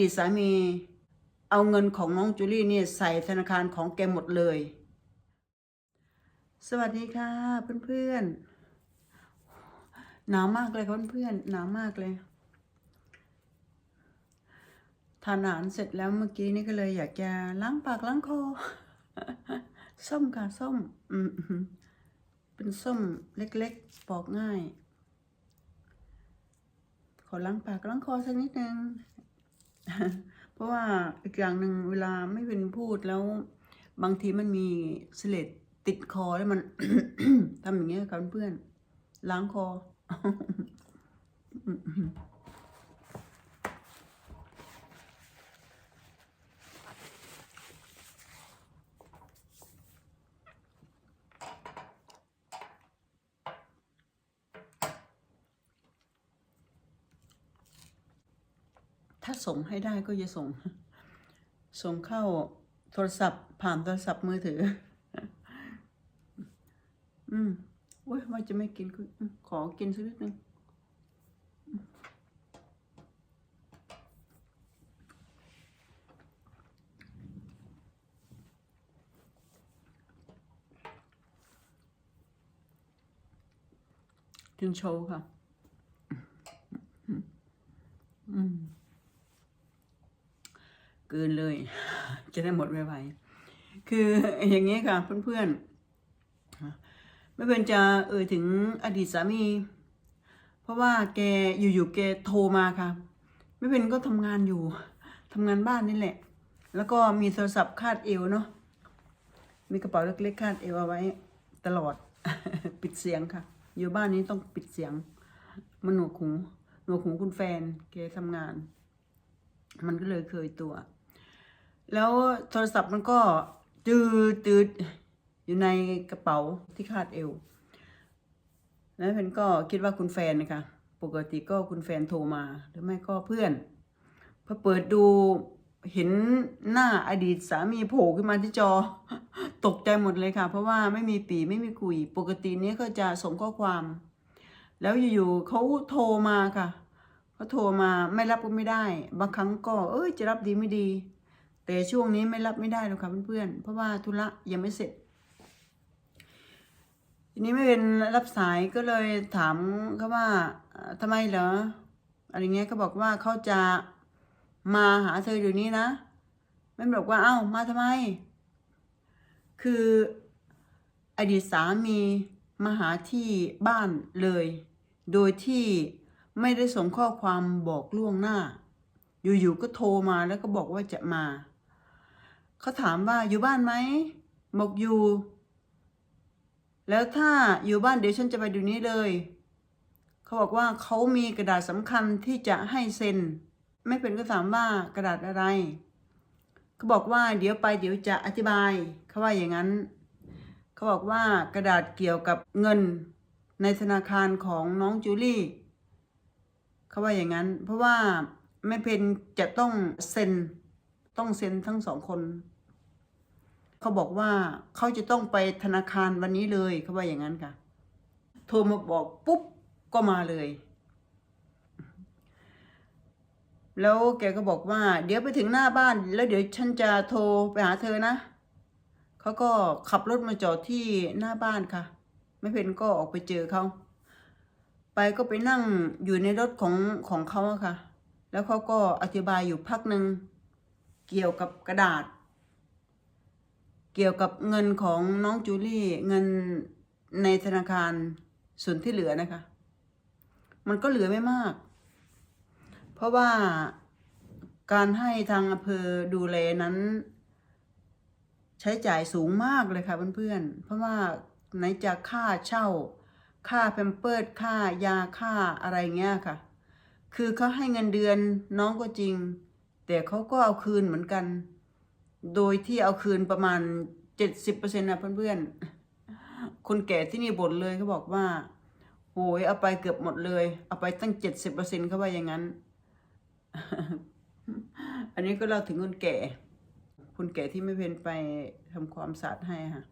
ดีตสามีเอาเงินของน้องจูลี่เนี่ยใส่ธนาคารของแกหมดเลย สวัสดีค่ะเพื่อนๆ หนาวมากเลยค่ะเพื่อนๆ หนาวมากเลย ทานอาหารเสร็จแล้วเมื่อกี้นี่ก็เลยอยากจะล้างปากล้างคอ ส้มค่ะส้ม อืมอืมเป็นส้มเล็กๆ ปอกง่าย ขอล้างปากล้างคอสักนิดนึง เพราะว่าอีกอย่างหนึ่งเวลาไม่เป็นพูดแล้ว บางทีมันมีเสลดติดคอแล้วมัน ทำอย่างเงี้ยกับเพื่อน ล้างคอาส่งให้ได้ก็จะส่ง ส่งเข้าโทรศัพท์ผ่านโทรศัพท์มือถือ อืมโอ้ยว่าจะไม่กินขอกินสักนิดนึงกินโชว์ค่ะ อืม กินเลย จะได้หมดไวๆคืออย่างนี้ค่ะเพื่อนๆไม่เป็นจะเอ่ยถึงอดีตสามี เพราะว่าแกอยู่ๆแกโทรมาค่ะ ไม่เป็นก็ทำงานอยู่ทำงานบ้านนี่แหละ แล้วก็มีโทรศัพท์คาดเอวเนาะมีกระเป๋าเล็กๆคาดเอวเอาไว้ ตลอดปิดเสียงค่ะ อยู่บ้านนี้ต้องปิดเสียง มันหนวกหูหนวกหูคุณแฟนแกทำงาน มันก็เลยเคยตัว แล้วโทรศัพท์มันก็จืดจืดอยู่ในกระเป๋าที่คาดเอวแล้วเพนก็คิดว่าคุณแฟนนะคะปกติก็คุณแฟนโทรมา หรือไม่ก็เพื่อนพอเปิดดูเห็นหน้าอดีตสามีโผล่ขึ้นมาที่จอ ตกใจหมดเลยค่ะ เพราะว่าไม่มีปีไม่มีคุย ปกตินี้ก็จะส่งข้อความ แล้วอยู่ๆเขาโทรมาค่ะเขาโทรมาไม่รับก็ไม่ได้ บางครั้งก็ เอ้ยจะรับดีไม่ดี แต่ช่วงนี้ไม่รับไม่ได้หรอกค่ะเพื่อนๆเพราะว่าธุระยังไม่เสร็จ ทีนี้ไม่เป็นรับสายก็เลยถามเขาว่าเอ่อทำไมเหรออะไรเงี้ยเขาบอกว่าเขาจะมาหาเธอเดี๋ยวนี้นะไม่บอกว่าเอ้ามาทำไม คืออดีตสามีมาหาที่บ้านเลย โดยที่ไม่ได้ส่งข้อความบอกล่วงหน้า อยู่ๆก็โทรมาแล้วก็บอกว่าจะมา เขาถามว่าอยู่บ้านไหมบอกอยู่ แล้วถ้าอยู่บ้านเดี๋ยวฉันจะไปดูนี้เลย เขาบอกว่าเขามีกระดาษสำคัญที่จะให้เซ็น ไม่เป็นก็ถามว่ากระดาษอะไรเขาบอกว่าเดี๋ยวไปเดี๋ยวจะอธิบายเขาว่าอย่างนั้น เขาบอกว่ากระดาษเกี่ยวกับเงินในธนาคารของน้องจูลี่เขาว่าอย่างนั้น เพราะว่าแม่เพนจะต้องเซ็น ต้องเซ็นทั้งสองคน เขาบอกว่าเขาจะต้องไปธนาคารวันนี้เลยเขาว่าอย่างนั้นค่ะ โทรมาบอกปุ๊บก็มาเลย แล้วแกก็บอกว่า เดี๋ยวไปถึงหน้าบ้าน แล้วเดี๋ยวฉันจะโทรไปหาเธอนะเขาก็ขับรถมาจอดที่หน้าบ้านค่ะ ไม่เพนก็ออกไปเจอเขาไปก็ไปนั่งอยู่ในรถของของเขาอะค่ะ แล้วเขาก็อธิบายอยู่พักหนึ่ง เกี่ยวกับกระดาษ เกี่ยวกับเงินของน้องจูลี่เงินในธนาคารส่วนที่เหลือนะคะ มันก็เหลือไม่มาก เพราะว่าการให้ทางอำเภอดูแลนั้น ใช้จ่ายสูงมากเลยค่ะเพื่อนๆ เพราะว่าไหนจะค่าเช่า ค่าแพมเพิร์ดค่ายาค่าอะไรเงี้ยค่ะ คือเขาให้เงินเดือนน้องก็จริง แต่เขาก็เอาคืนเหมือนกัน โดยที่เอาคืนประมาณเจ็ดสิบเปอร์เซ็นต์นะเพื่อนๆ คนแก่ที่นี่บ่นเลยเขาบอกว่าโหยเอาไปเกือบหมดเลย เอาไปตั้งเจ็ดสิบเปอร์เซ็นต์เขาว่าอย่างนั้น อันนี้ก็เล่าถึงคนแก่ คนแก่ที่ไม่เพนไปทำความสะอาดให้ค่ะ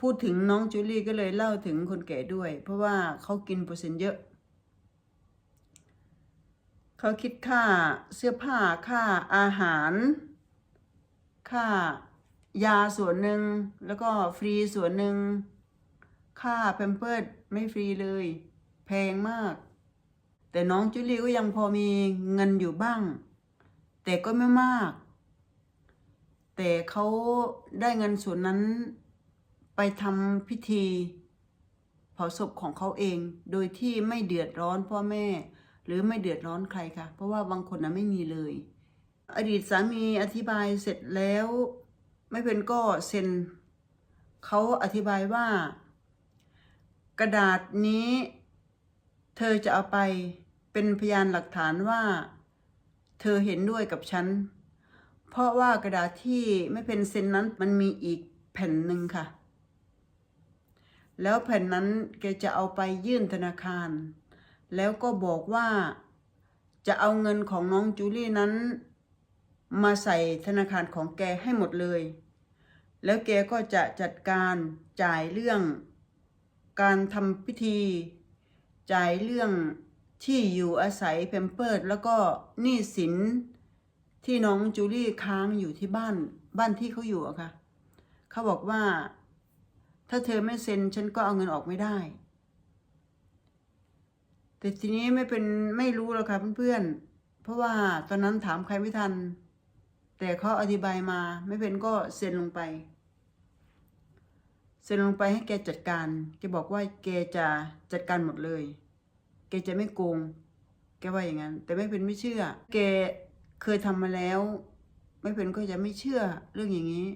พูดถึงน้องจูลี่ก็เลยเล่าถึงคนแก่ด้วย เพราะว่าเขากินเปอร์เซ็นต์เยอะ เขาคิดค่าเสื้อผ้าค่าอาหาร ค่ายาส่วนหนึ่งแล้วก็ฟรีส่วนหนึ่งค่าแพมเพิร์ดไม่ฟรีเลย แพงมาก แต่น้องจุลีก็ยังพอมีเงินอยู่บ้าง แต่ก็ไม่มาก แต่เขาได้เงินส่วนนั้นไปทำพิธีเผาศพของเขาเองโดยที่ไม่เดือดร้อนพ่อแม่ หรือไม่เดือดร้อนใครค่ะ เพราะว่าบางคนนะไม่มีเลย อดีตสามีอธิบายเสร็จแล้ว ไม่เป็นก็เซ็นเขาอธิบายว่า กระดาษนี้ เธอจะเอาไปเป็นพยานหลักฐานว่า เธอเห็นด้วยกับฉัน เพราะว่ากระดาษที่ไม่เป็นเซ็นนั้นมันมีอีกแผ่นหนึ่งค่ะ แล้วแผ่นนั้นแกจะเอาไปยื่นธนาคาร แล้วก็บอกว่าจะเอาเงินของน้องจูลี่นั้น มาใส่ธนาคารของแกให้หมดเลย แล้วแกก็จะจัดการจ่ายเรื่อง การทำพิธี จ่ายเรื่องที่อยู่อาศัยเพมเพิร์ดแล้วก็หนี้สินที่น้องจูลี่ค้างอยู่ที่บ้านบ้านที่เขาอยู่อะค่ะ เขาบอกว่า ถ้าเธอไม่เซ็นฉันก็เอาเงินออกไม่ได้ แต่ทีนี้ไม่เป็นไม่รู้แล้วค่ะเพื่อนๆ เพราะว่าตอนนั้นถามใครไม่ทัน แต่เขาอธิบายมาไม่เป็นก็เซ็นลงไป เซ็นลงไปให้แกจัดการ แกบอกว่าแกจะจัดการหมดเลย แกจะไม่โกง แกว่าอย่างนั้น แต่ไม่เป็นไม่เชื่อ แกเคยทำมาแล้ว ไม่เป็นก็จะไม่เชื่อเรื่องอย่างนี้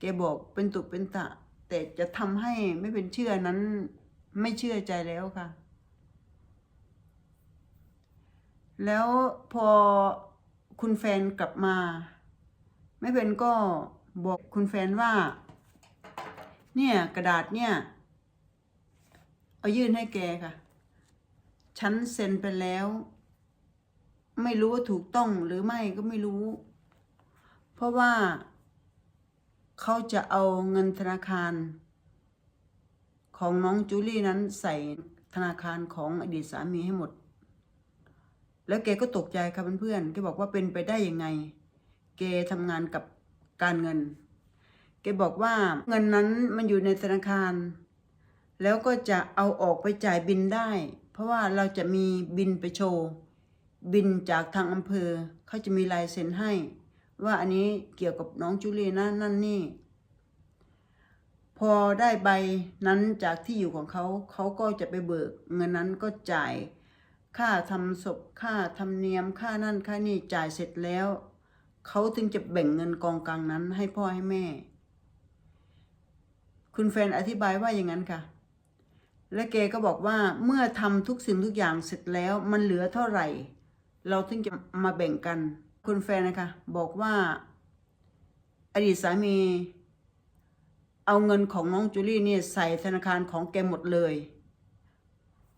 แกบอกเป็นตุเป็นตะ แต่จะทำให้ไม่เป็นเชื่อนั้นไม่เชื่อใจแล้วค่ะ แล้วพอคุณแฟนกลับมา ไม่เป็นก็บอกคุณแฟนว่า เนี่ยกระดาษเนี่ย เอายื่นให้แกค่ะ ฉันเซ็นไปแล้ว ไม่รู้ว่าถูกต้องหรือไม่ก็ไม่รู้ เพราะว่าเขาจะเอาเงินธนาคาร ของน้องจูลี่นั้นใส่ธนาคารของอดีตสามีให้หมด แล้วแกก็ตกใจค่ะเพื่อนๆแกบอกว่าเป็นไปได้ยังไง แกทำงานกับการเงิน แกบอกว่าเงินนั้นมันอยู่ในธนาคาร แล้วก็จะเอาออกไปจ่ายบินได้ เพราะว่าเราจะมีบินไปโชว์ บินจากทางอำเภอเขาจะมีลายเซ็นให้ ว่าอันนี้เกี่ยวกับน้องจูเลียนะนั่นนี่ พอได้ใบนั้นจากที่อยู่ของเขาเขาก็จะไปเบิก เงินนั้นก็จ่าย ค่าทำศพค่าธรรมเนียมค่านั่นค่านี่จ่ายเสร็จแล้ว เขาถึงจะแบ่งเงินกองกลางนั้นให้พ่อให้แม่ คุณแฟนอธิบายว่าอย่างนั้นค่ะ และแกก็บอกว่าเมื่อทำทุกสิ่งทุกอย่างเสร็จแล้วมันเหลือเท่าไหร่ เราถึงจะมาแบ่งกัน คุณแฟนนะคะบอกว่า อดีตสามี เอาเงินของน้องจูลี่เนี่ยใส่ธนาคารของแกหมดเลย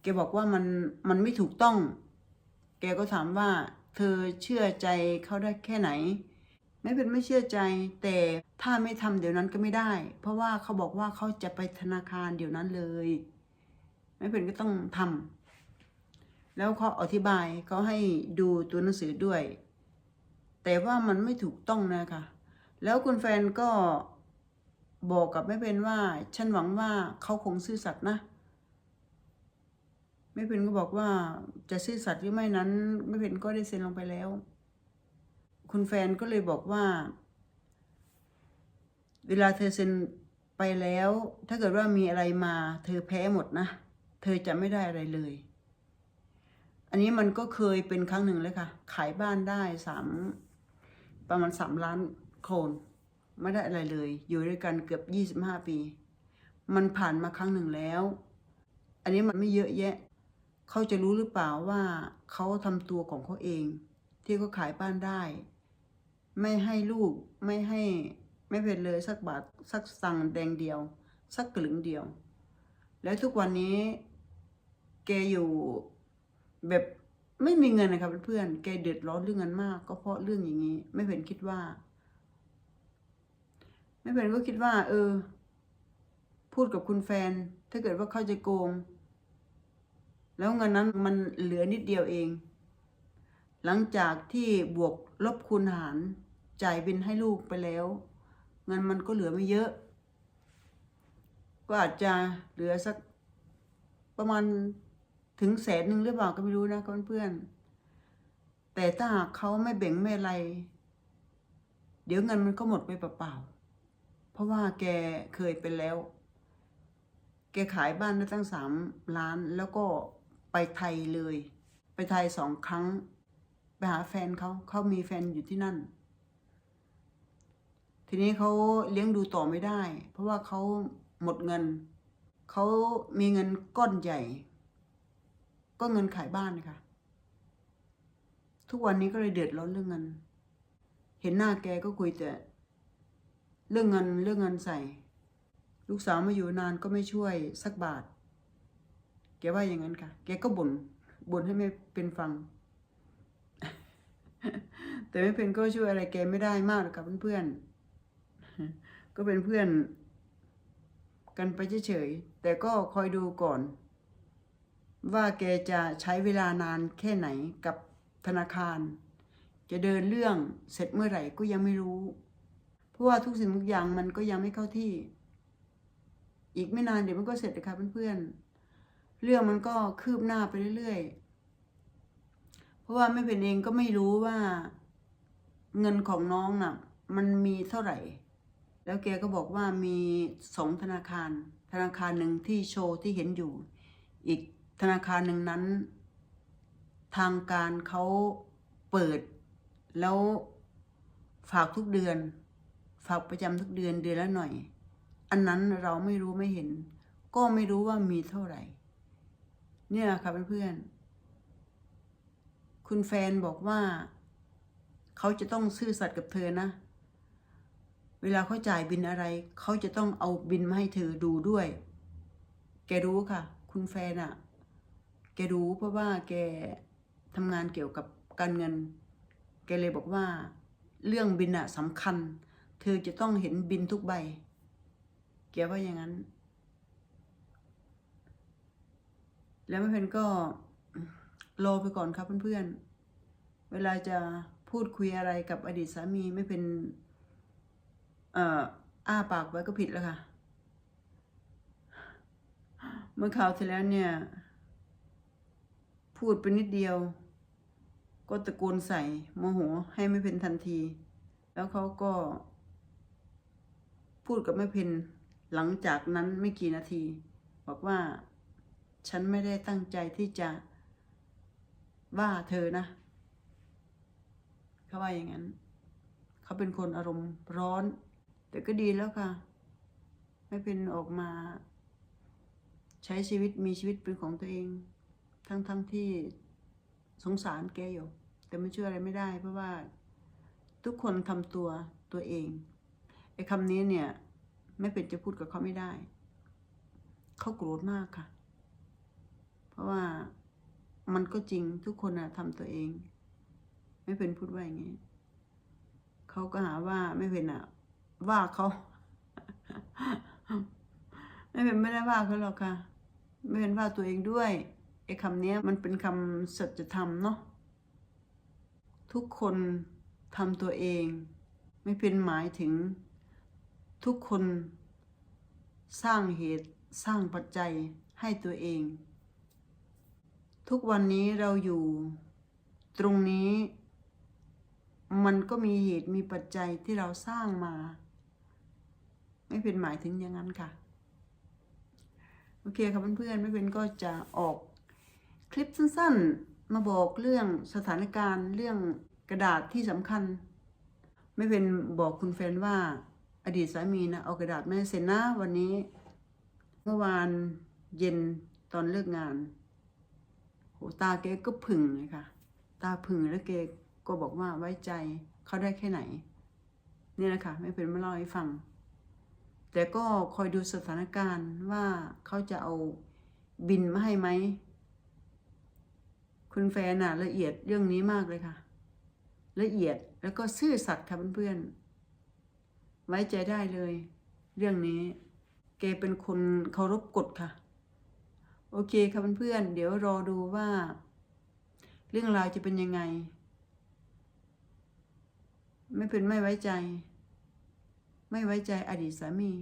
แกบอกว่ามันมันไม่ถูกต้อง แกก็ถามว่า เธอเชื่อใจเขาได้แค่ไหน ไม่เป็นไม่เชื่อใจ แต่ถ้าไม่ทำเดี๋ยวนั้นก็ไม่ได้ เพราะว่าเขาบอกว่าเขาจะไปธนาคารเดี๋ยวนั้นเลย ไม่เป็นก็ต้องทำแล้วเขาอธิบายเขาให้ดูตัวหนังสือด้วย แต่ว่ามันไม่ถูกต้องนะคะแล้วคุณแฟนก็บอกกับไม่เป็นว่า ฉันหวังว่าเขาคงซื่อสัตย์นะ ไม่เป็นก็บอกว่าจะซื่อสัตย์หรือไม่นั้นไม่เป็นก็ได้เซ็นลงไปแล้ว คุณแฟนก็เลยบอกว่า เวลาเธอเซ็นไปแล้ว ถ้าเกิดว่ามีอะไรมา เธอแพ้หมดนะ เธอจะไม่ได้อะไรเลย อันนี้มันก็เคยเป็นครั้งหนึ่งเลยค่ะ ขายบ้านได้สามประมาณสามล้านโคนไม่ได้อะไรเลย อยู่ด้วยกันเกือบยี่สิบห้าปี มันผ่านมาครั้งหนึ่งแล้ว อันนี้มันไม่เยอะแยะ เขาจะรู้หรือเปล่าว่าเขาทำตัวของเขาเอง ที่เขาขายบ้านได้ ไม่ให้ลูกไม่ให้ไม่เป็นเลยสักบาทสักสังแดงเดียว สักกลึงเดียว แล้วทุกวันนี้แกอยู่แบบไม่มีเงินนะครับเพื่อนๆแกเดือดร้อนเรื่องเงินมาก ก็เพราะเรื่องอย่างนี้ ไม่เป็นคิดว่า ไม่เป็นก็คิดว่า เออ พูดกับคุณแฟน ถ้าเกิดว่าเขาจะโกง แล้วเงินนั้นมันเหลือนิดเดียวเอง หลังจากที่บวกลบคูณหารจ่ายบินให้ลูกไปแล้ว เงินมันก็เหลือไม่เยอะ ก็อาจจะเหลือสักประมาณถึงแสนหนึ่งหรือเปล่าก็ไม่รู้นะเพื่อนๆแต่ถ้าหากเขาไม่แบ่งไม่อะไร เดี๋ยวเงินมันก็หมดไปเปล่าๆเพราะว่าแกเคยเป็นแล้ว แกขายบ้านได้ตั้งสามล้านแล้วก็ ไปไทยเลย ไปไทยสองครั้ง ไปหาแฟนเขาเขามีแฟนอยู่ที่นั่น ทีนี้เขาเลี้ยงดูต่อไม่ได้ เพราะว่าเขาหมดเงิน เขามีเงินก้อนใหญ่ ก็เงินขายบ้านนะคะทุกวันนี้ก็เลยเดือดร้อนเรื่องเงิน เห็นหน้าแกก็คุยแต่เรื่องเงินเรื่องเงินใส่ ลูกสาวมาอยู่นานก็ไม่ช่วยสักบาท แกว่าอย่างนั้นค่ะ แกก็บน่นบ่นให้ไม่เป็นฟัง แต่ไม่เป็นก็ช่วยอะไรแกไม่ได้มากหรอกค่ะเพื่อนๆ ก็เป็นเพื่อน กันไปเฉยๆ แต่ก็คอยดูก่อน ว่าแกจะใช้เวลานานแค่ไหนกับธนาคาร จะเดินเรื่องเสร็จเมื่อไหร่ก็ยังไม่รู้ เพราะว่าทุกสิ่งทุกอย่างมันก็ยังไม่เข้าที่ อีกไม่นานเดี๋ยวมันก็เสร็จนะคะเพื่อนๆ เรื่องมันก็คืบหน้าไปเรื่อยๆ เพราะว่าไม่เป็นเองก็ไม่รู้ว่า เงินของน้องน่ะ มันมีเท่าไหร่ แล้วแกก็บอกว่ามีสองธนาคาร ธนาคารหนึ่งที่โชว์ที่เห็นอยู่ อีกธนาคารหนึ่งนั้น ทางการเขาเปิด แล้วฝากทุกเดือน ฝากประจำทุกเดือนเดือนละหน่อย อันนั้นเราไม่รู้ไม่เห็น ก็ไม่รู้ว่ามีเท่าไหร่ เนี่ยค่ะเพื่อนๆ คุณแฟนบอกว่า เขาจะต้องซื่อสัตย์กับเธอนะ เวลาเขาจ่ายบินอะไร เขาจะต้องเอาบินมาให้เธอดูด้วย แกรู้ค่ะ คุณแฟนอะ่ะแกรู้เพราะว่าแกทำงานเกี่ยวกับการเงิน แกเลยบอกว่า เรื่องบินอะสำคัญ เธอจะต้องเห็นบินทุกใบ แกว่าอย่างนั้น แล้วแม่เพนก็รอไปก่อนครับเพื่อนๆ เวลาจะพูดคุยอะไรกับอดีตสามีไม่เป็นเอ่ออ้าปากไว้ก็ผิดแล้วค่ะ เมื่อคราวที่แล้วเนี่ย พูดไปนิดเดียว ก็ตะโกนใส่โมโหให้ไม่เป็นทันที แล้วเขาก็ พูดกับแม่เพนหลังจากนั้นไม่กี่นาที บอกว่า ฉันไม่ได้ตั้งใจที่จะว่าเธอนะ เขาว่าอย่างนั้น เขาเป็นคนอารมณ์ร้อน แต่ก็ดีแล้วค่ะ ไม่เป็นออกมา ใช้ชีวิตมีชีวิตเป็นของตัวเอง ทั้งทั้งที่สงสารแกอยู่ แต่ไม่ช่วยอะไรไม่ได้ เพราะว่า ทุกคนทำตัวตัวเองไอ้คำนี้เนี่ย ไม่เป็นจะพูดกับเขาไม่ได้ เขาโกรธมากค่ะ ราะว่ามันก็จริงทุกคนอะทำตัวเอง ไม่เป็นพูดว่าอย่างนี้เขาก็หาว่าไม่เป็นอะว่าเขาไม่เป็นไม่ได้ว่าเขาหรอกค่ะ ไม่เป็นว่าตัวเองด้วยไอ้คำนี้มันเป็นคำสัจธรรมเนาะทุกคนทำตัวเอง ไม่เป็นหมายถึงทุกคนสร้างเหตุสร้างปัจจัยให้ตัวเอง ทุกวันนี้เราอยู่ตรงนี้ มันก็มีเหตุมีปัจจัยที่เราสร้างมา ไม่เป็นหมายถึงอย่างนั้นค่ะ โอเคครับเพื่อนๆไม่เป็นก็จะออกคลิปสั้นๆ มาบอกเรื่องสถานการณ์เรื่องกระดาษที่สำคัญ ไม่เป็นบอกคุณแฟนว่า อดีตสามีนะเอากระดาษมาเซ็นนะวันนี้ เมื่อวานเย็นตอนเลิกงาน โหตาแกก็ผึ่งเลยค่ะ ตาผึ่งแล้วแกก็บอกว่าไว้ใจเขาได้แค่ไหน นี่แหละค่ะไม่เป็นมาเล่าให้ฟัง แต่ก็คอยดูสถานการณ์ว่าเขาจะเอาบินมาให้ไหม คุณแฟนน่ะละเอียดเรื่องนี้มากเลยค่ะ ละเอียดแล้วก็ซื่อสัตย์ค่ะเพื่อนๆไว้ใจได้เลย เรื่องนี้ แกเป็นคนเคารพกฎค่ะ โอเคค่ะเพื่อนๆเดี๋ยวรอดูว่า เรื่องราวจะเป็นยังไง ไม่เป็นไม่ไว้ใจ ไม่ไว้ใจอดีตสามี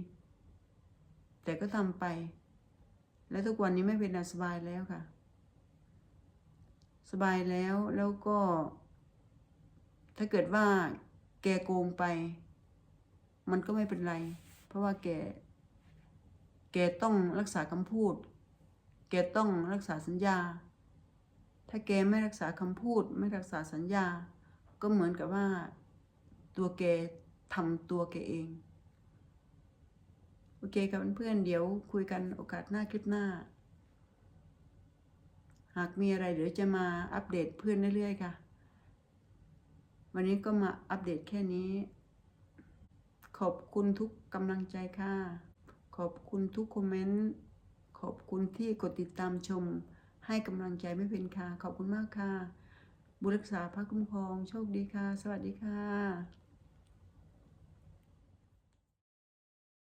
แต่ก็ทำไป แล้วทุกวันนี้ไม่เป็นสบายแล้วค่ะ สบายแล้วแล้วก็ ถ้าเกิดว่าแกโกงไป มันก็ไม่เป็นไร เพราะว่าแก แกต้องรักษาคำพูด แกต้องรักษาสัญญา ถ้าแกไม่รักษาคำพูด ไม่รักษาสัญญา ก็เหมือนกับว่า ตัวแกทำตัวแกเอง โอเคครับเพื่อนเดี๋ยวคุยกันโอกาสหน้าคลิปหน้า หากมีอะไรเดี๋ยวจะมาอัปเดตเพื่อนเรื่อยๆค่ะ วันนี้ก็มาอัปเดตแค่นี้ ขอบคุณทุกกำลังใจค่ะ ขอบคุณทุกคอมเมนต์ ขอบคุณที่กดติดตามชม ให้กำลังใจไม่เป็นค่ะ ขอบคุณมากค่ะ บุรักษาพระคุ้มครอง โชคดีค่ะ สวัสดีค่ะ